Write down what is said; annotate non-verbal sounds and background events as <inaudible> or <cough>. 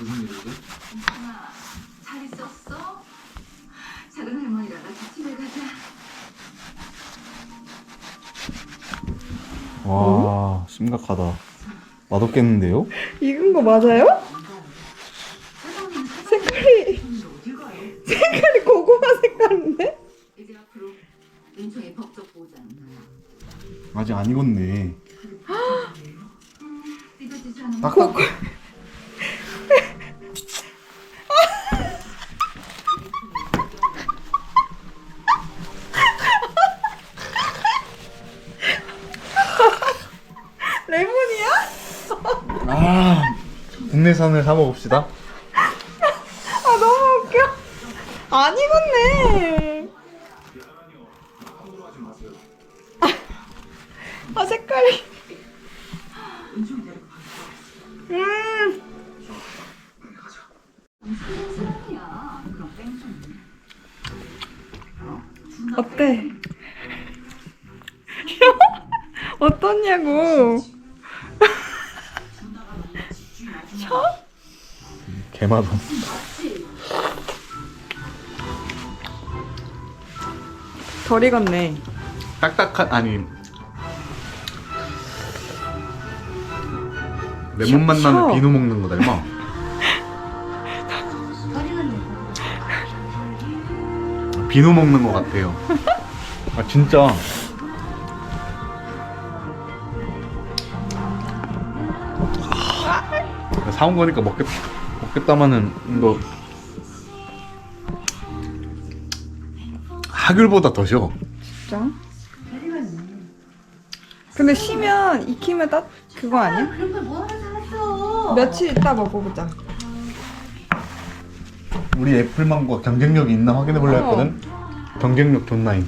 무슨 일이지? 괜찮아. 잘 있었어? 작은 할머니랑 같이 집에 가자. 와 심각하다. 맛없겠는데요? 익은 거 맞아요? 색깔이 색깔이 고구마 색깔인데? 아직 안 익었네. 딱, 딱 고- 아 국내산을 사 먹읍시다. 아 너무 웃겨. 안 익었네. 아 색깔이. 음. 어때? <laughs> 어떻냐고. 셔? 개맛없. 덜 익었네. 딱딱한 아니 레몬 맛 나는 셔. 비누 먹는 거 닮아. 비누 먹는 거 같아요. 아 진짜. 아, 사온 거니까 먹겠 먹겠다마는 이거 하귤보다 더 셔. 진짜? 근데 쉬면 익히면 따 그거 아니야? 그런 걸 뭐하러 사왔어? 며칠 있다 먹어보자. 우리 애플망고가 경쟁력이 있나 확인해 보려 어. 했거든. 경쟁력 존나임.